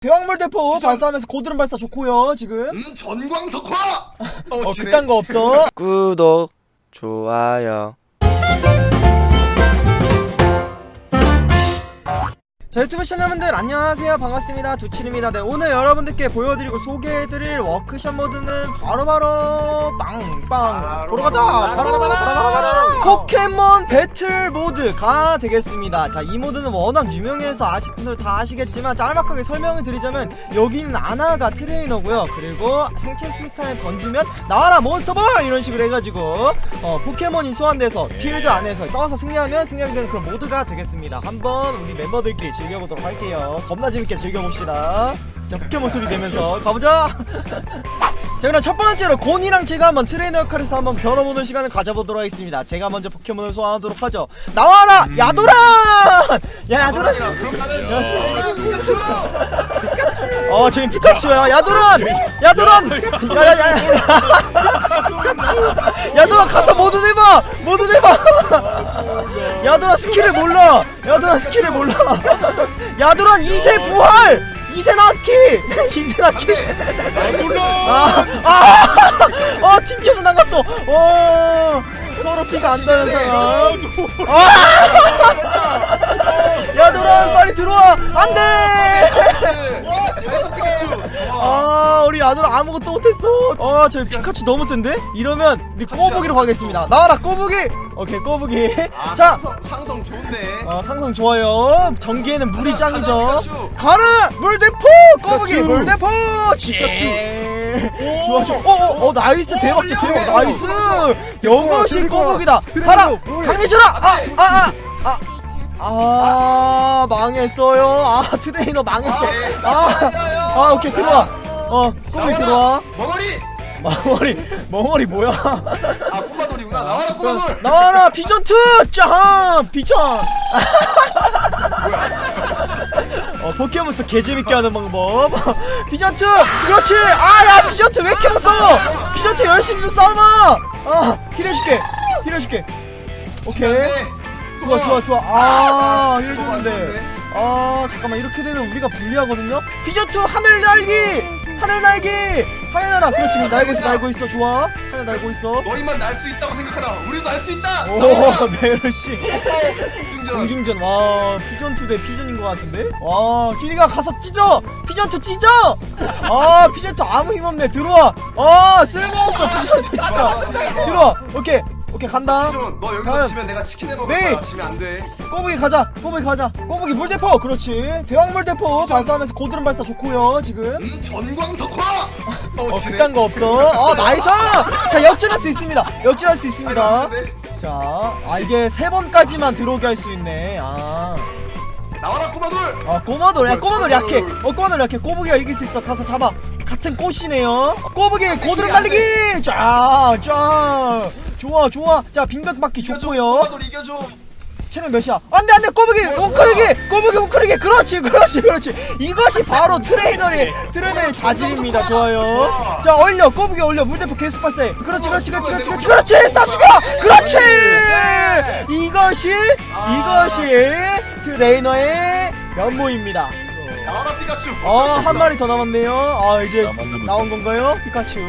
대왕물 대포 발사하면서 고드름 발사 좋고요 지금. 음 전광석화. 어, 어 지네. 그딴 거 없어. 구독, 좋아요. 자 유튜브 시청자분들 안녕하세요. 반갑습니다. 두칠입니다. 네 오늘 여러분들께 보여드리고 소개해드릴 워크숍 모드는 바로바로 빵빵. 보러 가자. 바로 바로 포켓몬 배틀 모드가 되겠습니다. 자 이 모드는 워낙 유명해서 아실 분들 다 아시겠지만 짤막하게 설명을 드리자면 여기는 아나가 트레이너고요. 그리고 생체 수류탄을 던지면 나와라 몬스터볼! 이런 식으로 해가지고 어, 포켓몬이 소환돼서 필드 안에서 싸워서 승리하면 승리하게 되는 그런 모드가 되겠습니다. 한번 우리 멤버들끼리 즐겨보도록 할게요. 겁나 재밌게 즐겨봅시다. 자 포켓몬 소리 내면서 가보자 자 그럼 첫 번째로 곤이랑 제가 한번 트레이너 역할에서 한번 겨뤄보는 시간을 가져보도록 하겠습니다. 제가 먼저 포켓몬을 소환하도록 하죠. 나와라! 야도란! 야 야도란. 어 저기 피카츄야 야도란! 야도란! 야야야 야도란 가서 모두 내봐! 모두 내봐! 야도란 스킬을 몰라! 야도란 스킬을 몰라! 야도란 2세 부활 2세 나키! 2세 나키! 아, 아아어 튕겨서 나갔어. 어 서로 피가 안 나는 사람 아! 야도란 빨리 들어와. 안 돼 아 아들 아무것도 못했어. 아저 피카츄 너무 센데? 이러면 우리 꼬부기로 가겠습니다. 나와라 꼬부기! 오케이 꼬부기. 아, 자. 상성, 상성 좋네. 어, 상상 좋아요. 전기에는 물이 가자, 짱이죠. 가자. 가라! 물대포! 꼬부기 피카츄. 물대포! 지 좋아 좋아. 어어 어, 나이스. 대박 대박. 오, 나이스. 이것이. 꼬부기다. 가라! 와. 뭐야. 강해져라! 아아 아 아. 아, 아, 망했어요. 아, 트레이너 망했어. 아, 아, 오케이, 들어와. 어, 꼬부기 들어와. 멍어리, 멍어리 뭐야? 아 꼬마돌이구나. 나와라 꼬마돌. 나와라, 비전투! 짱! 비전! 어, 포켓몬스터 개재밌게 하는 방법. 비전투! 그렇지! 아, 야, 비전투 왜 이렇게 못 싸워? 비전투 열심히 좀 싸워봐! 아, 힐해줄게. 힐해줄게. 오케이. 좋아 좋아 좋아 아 이래주는데 아 잠깐만 이렇게 되면 우리가 불리하거든요 비전투 하늘 날기 하늘 날기! 하늘 날아 그렇지 날고 있어 날고 있어 좋아? 하늘 날고 있어? 너희만 날 수 있다고 생각하라. 우리도 날 수 있다. 오 메르시. 공중전. 공중전. 와 피전투 대 피전인 것 같은데? 와 길이가 가서 찢어! 피전투 찢어! 아 피전투 아무 힘 없네. 들어와. 아 쓸모없어. 피전투 진짜 들어와. 오케이 오케이 간다. 너 여기서 다음. 지면 내가 치킨 해먹을 네. 거야. 지면 안 돼. 꼬부기 가자 꼬부기 가자. 꼬부기 물대포 그렇지. 대왕 물대포 발사하면서 고드름 발사 좋고요 지금. 음 전광석화. 어, 어 지네. 그딴 거 없어. 어 나이스! 자 역전할 수 있습니다. 역전할 수 있습니다. 네. 자아 이게 세 번까지만 들어오게 할 수 있네. 아, 나와라 꼬마돌. 아 꼬마돌. 야 꼬마돌 약해. 어 꼬마돌 약해. 꼬부기가 이길 수 있어. 가서 잡아. 같은 꽃이네요. 꼬부기 고드름 날리기! 쫙쫙 좋아 좋아. 자 빙벽 맞기 좋고요. 이겨줘. 체력 몇이야? 안돼 안돼. 꼬부기 웅크리기 꼬부기 웅크리기. 그렇지 그렇지 그렇지. 이것이 바로 트레이너의 트레이너의 자질입니다. 좋아요. 자 올려. 꼬부기 올려. 물대포 계속 발사해 그렇지 그렇지 그렇지 그렇지 그렇지. 그렇지 쏴주고 그렇지. 이것이 이것이 트레이너의 면모입니다. 나와라 피카츄. 어한 마리 더 남았네요. 아 이제 나온 건가요 피카츄?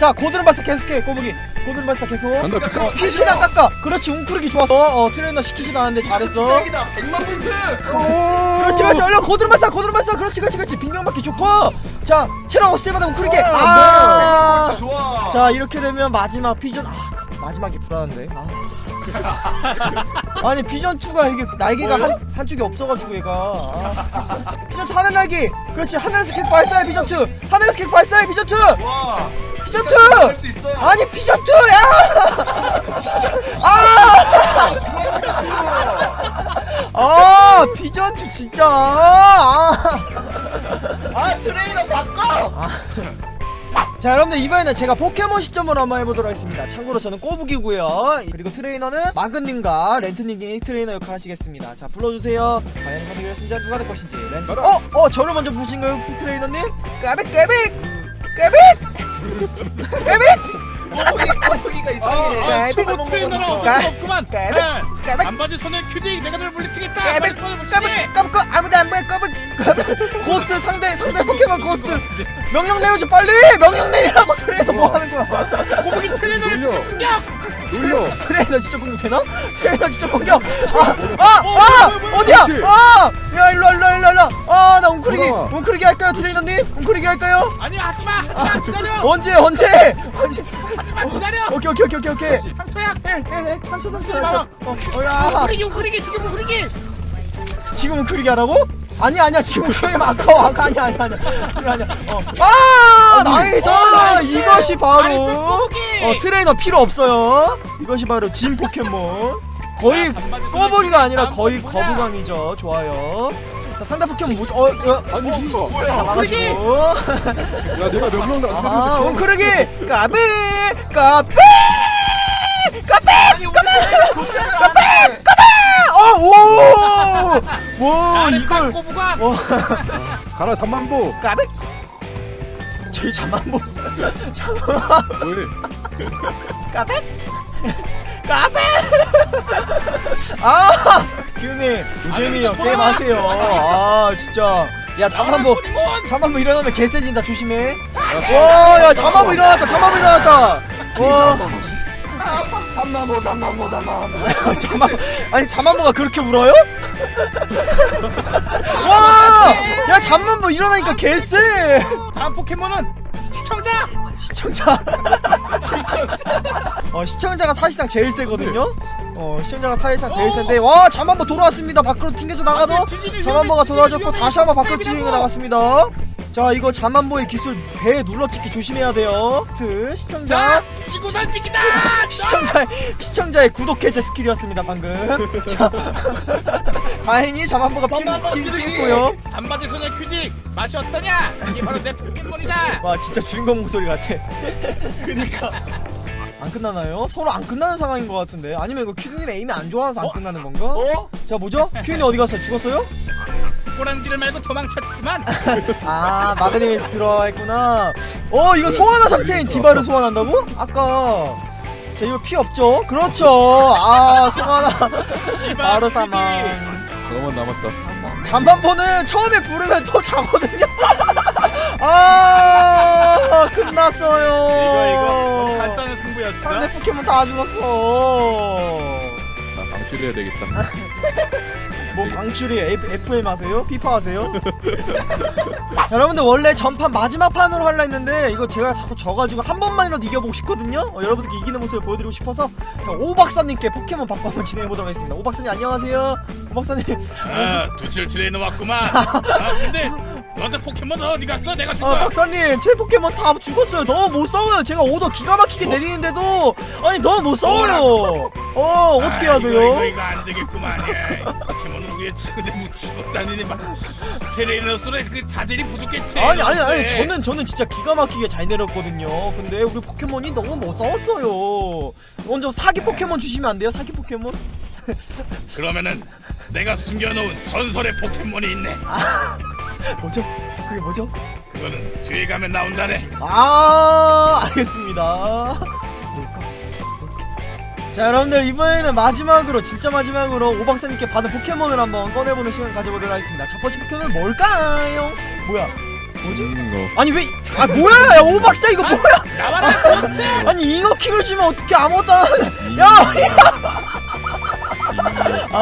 자 고드름 발사 계속해 꼬부기 고드름 발사 계속. 간다, 피카츄. 어, 피시나 깎아. 그렇지 웅크리기 좋았어. 어 트레이너 시키지도 않았는데 잘했어. 짱이다. 100만 분트. 그렇지 그렇지. 얼른 고드름 발사 고드름 발사. 그렇지 그렇지 그렇지. 빙병 맞기 좋고. 자 체력 없을 때마다 웅크리게 아, 아자 좋아. 이렇게 되면 마지막 비전 아 마지막이 불안한데. 아. 아니 비전 2가 이게 날개가 한, 한쪽이 없어가지고 얘가. 아. 비전 2 하늘 날개. 그렇지 하늘에서 계속 발사해 비전 2 하늘에서 계속 발사해 비전 2 와. 비전 할수 2 있어. 아니 비전 2야 아 비전 2 진짜 아. 아 트레이너 바꿔. 자 여러분들 이번에는 제가 포켓몬 시점으로 한번 해보도록 하겠습니다 참고로 저는 꼬부기고요 그리고 트레이너는 마근님과 렌트님이 트레이너 역할 하시겠습니다 자 불러주세요 과연 이번에 그렸습니다 누가 될 것인지 렌트 어? 어? 저를 먼저 부르신가요 트레이너님? 까빅 까빅 까빅 꼬부기가 이상해 아, 깨비. 초보 트레이너라 까- 어쩔 수 없구만. 깨비. 네. 깨비. 반바지 손에 큐딩 내가 널 물리치겠다. 까불 빨리 손을 붙이지. 까불 까불 까 아무도 안 보여 까불 까불 고스 상대 상대 포켓몬 고스 명령 내려줘 빨리 명령 내리라고 트레이너 뭐 하는 거야 꼬부기 트레이너를. 직접 공격. 돌려. 트레이너 진짜 공격 되나? 트레이너 진짜 공격 아아아 어디야 그렇지. 아야 일로 와, 일로 와, 일로 와, 일로 아나 웅크리기. 웅크리기 할까요 트레이너님 웅크리기 할까요 아니 하지마 하지마 기다려. 언제 언제 언제 하지마 기다려. 오케이 오케이 오케이 오케이 오케이 상처야. 헬헬헬 삼초 삼초 나와. 삼초 어야 우크리기 우크리기 지금 우크리기. 지금 웅크리기 하라고? 아니 아니야 지금 웅크리기 아까워 아까 아니야 아니야 아니야 아니야 아니야 어아 나이스 나이스. 이것이 바로. 어 트레이너 필요 없어요 이것이 바로 진 포켓몬 거의 꼬부기가 아니라 거의? 거부강이죠 좋아요 자 상대 포켓몬 뭐, 어, 어, 아니 이거. 자, 막아주고. 야 내가 명령 안아 웅크리기 까비! 까비! 까비! 아니 우리 까베 어오와 잘했다, 이걸. 꼬부가. 어. 가라 삼만보. 까비! 저희 잠만보. 왜? 까비! 까비 아 노잼이요 아니, 게임 하세요 아 진짜 야 잠만보. 잠만보 일어나면 개세진다 조심해 와 야 잠만보 일어났다 잠만보 일어났다 와 삼만보 삼만보 삼만보 잠만 아니 잠만보가 그렇게 울어요? 와 야 잠만보 일어나니까 개쎄 다음 포켓몬은 시청자. 시청자 어 시청자가 사실상 제일 세거든요 어 시청자가 사실상 제일 센데 와 잠만보 돌아왔습니다 밖으로 튕겨져 나가도 안 돼, 지진이 잠만보가 돌아왔고 다시 한번 밖으로. 튕겨 나갔습니다 자 이거 잠만보의 기술 배에 눌러찍기 조심해야 돼요 트 시청자 자, 지구 던지기다. 시청자의 시청자의 구독 해제 스킬이었습니다 방금. 자, 다행히 자만보가 잠만보 피- 지르기. 피했고요. 반바지 손에 큐딩 맛이 어떠냐? 이게 바로 내 포켓몬이다. 와 진짜 주인공 목소리 같아. 그니까. 안 끝나나요? 서로 안 끝나는 상황인 것 같은데 아니면 이거 큐님 에임이 안 좋아서 안 끝나는 건가? 어? 자 뭐죠? 큐님 어디 갔어요? 죽었어요? 꼬랑지를 말고 도망쳤구만. 아 마그님이 들어와 있구나. 어 이거 소환한 상태인 디바를 소환한다고? 아까 자 이거 피 없죠? 그렇죠. 아 소환한 바로 사망. 너만 남았다. 잠반포는 처음에 부르면 또 자거든요. 아 끝났어요. 이거 이거 승부였어. 상대 포켓몬 다 죽었어. 나 방출해야 되겠다. 뭐 방출이에요? F, FM 하세요? 피파 하세요? 자 여러분들 원래 전판 마지막 판으로 하려 했는데 이거 제가 자꾸 져가지고 한 번만이라도 이겨보고 싶거든요 어, 여러분들께 이기는 모습을 보여드리고 싶어서 자 오박사님께 포켓몬 바꿔 한번 진행해보도록 하겠습니다 오박사님 안녕하세요 오박사님 아, 두칠 트레이너 왔구만. 아, 근데 너한테 포켓몬 어디 갔어? 내가 줄 아 거야. 박사님 제 포켓몬 다 죽었어요 너무 못 싸워요 제가 오더 기가 막히게 내리는데도 아니 너무 못 싸워요 어 어떻게 해야 아, 이거, 돼요? 이거, 이거 안 되겠구만. 예. 포켓몬은 우리의 친구들 묻히고 다니니 막 트레이너로서의 그 자질이 부족했지. 아니 아니 아니 네. 저는 저는 진짜 기가 막히게 잘 내렸거든요 근데 우리 포켓몬이 너무 못 싸웠어요 먼저 사기 포켓몬 주시면 안 돼요 사기 포켓몬? 그러면은 내가 숨겨놓은 전설의 포켓몬이 있네. 뭐죠? 그게 뭐죠? 그거는 뒤에 가면 나온다네. 아 알겠습니다 뭘까? 자 여러분들 이번에는 마지막으로 진짜 마지막으로 오박사님께 받은 포켓몬을 한번 꺼내보는 시간 가져보도록 하겠습니다 첫 번째 포켓몬은 뭘까요? 뭐야 뭐지? 음, 아니 왜 아 뭐야 야 오박사 이거 뭐야 나와라. 아니 잉어킹을 주면 어떻게 아무것도 안 하냐 야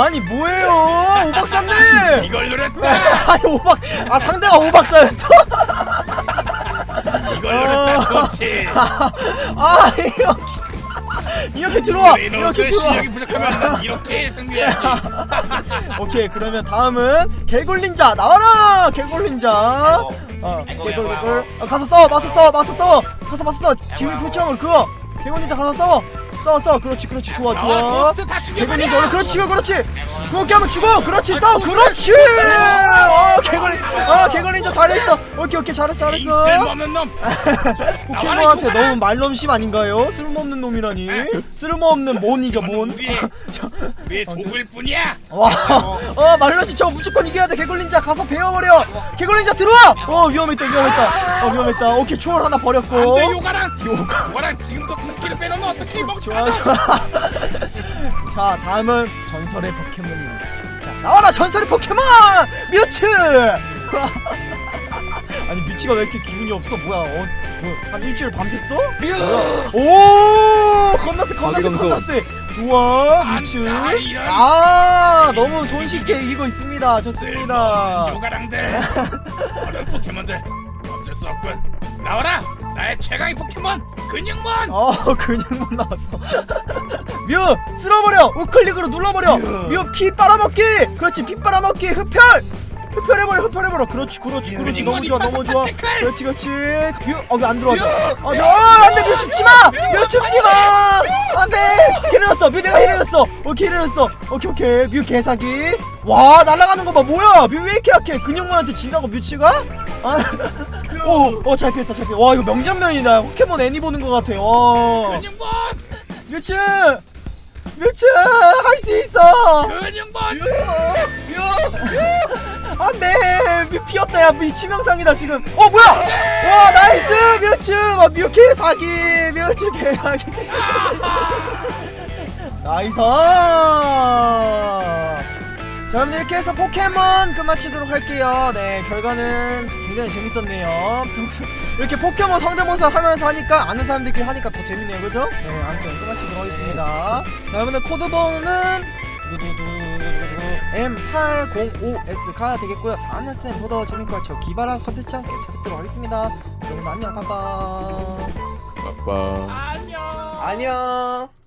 아니 뭐예요? 오박사님! 이걸 노렸다. 아니 오박 아 상대가 오박사였어? 이걸 노렸다. 그렇지. 아 이렇게. 이렇게 들어와! 이렇게 들어와! 실력이 부족하면 난 이렇게 승리해야지. 오케이 그러면 다음은 개굴린자. 나와라! 개굴린자. 어 아이고, 개굴 아이고, 개굴. 어, 가서 싸워 맞서 싸워 맞서 싸워. 가서 맞서 싸워. 지휘 표창을 그어 개굴린자 가서 싸워 싸워 싸워 그렇지 그렇지. 좋아 나와라 좋아 죽여버려. 오늘 그렇지 그렇지. 그렇게 하면 죽어. 그렇지 싸워. 그렇지. 어 개굴린 어 개굴린자 잘했어. 오케이 오케이. 잘했어 잘했어. 쓸모없는 놈. 포켓몬한테 너무 말넘심 아닌가요? 쓸모없는 놈이라니. 쓸모없는 몬이죠 몬. 우리의 도구일 뿐이야. 와, 어 말로지. 저 무조건 이겨야 돼. 개굴린자 가서 베어버려. 개굴린자 들어와! 어 위험했다 위험했다. 어 위험했다. 오케이 초월 하나 버렸고. 안돼 요가랑. 요가. 요가랑 지금부 빼놓으면 어떻게 좋아 좋아 자 다음은 전설의 포켓몬입니다 자 나와라 전설의 포켓몬 뮤츠 아니 뮤츠가 왜 이렇게 기운이 없어 뭐야 어, 뭐, 한 일주일 밤샜어? 오 건너스 건너스 아기강소. 건너스 좋아 안 뮤츠 이런. 아 너무 손쉽게 이기고 있습니다 좋습니다 요가랑들 어른 포켓몬들 어쩔 수 없군 나와라 나의 최강의 포켓몬 근육몬! 어 그냥 못 나왔어. 뮤 쓸어버려! 우클릭으로 눌러버려! 뮤 피 빨아먹기! 그렇지 피 빨아먹기 흡혈 흡혈해버려 흡혈해버려. 그렇지 그렇지 그렇지. 너무 좋아 너무 좋아. 그렇지 그렇지. 뮤어왜안 들어와줘. 아뮤 어, 안돼. 뮤 죽지마. 뮤 죽지마. 안돼. 힐해줬어. 뮤 내가 힐해줬어. 오케이 힐해줬어. 오케이 오케이. 뮤 개사기. 와 날아가는 거봐. 뭐야? 뮤 왜 이렇게 약해? 근육몬한테 진다고 뮤치가? 아 오어잘 피했다 잘 피했다. 와 이거 명장면이다. 포켓몬 애니 보는 거 같아. 와. 뮤츠 뮤츠 할 수 있어. 근육몬 안돼 뮤 피었다 야뮤 치명상이다 지금. 어 뭐야? 와 나이스! 뮤츠! 와 뮤케 사기! 뮤츠 개사기! 나이스! 자 여러분 이렇게 해서 포켓몬 끝마치도록 할게요. 네 결과는 굉장히 재밌었네요. 이렇게 포켓몬 성대모사 하면서 하니까 아는 사람들끼리 하니까 더 재밌네요. 그죠? 네 아무튼 끝마치도록 하겠습니다. 자 여러분들 코드번호는 두두두두두두 M805S가 되겠고요. 다음 날쌤 더 재밌고 저 기발한 컨텐츠 함께 찾도록 하겠습니다. 여러분 안녕. 빠빠 빠빠. 안녕. 안녕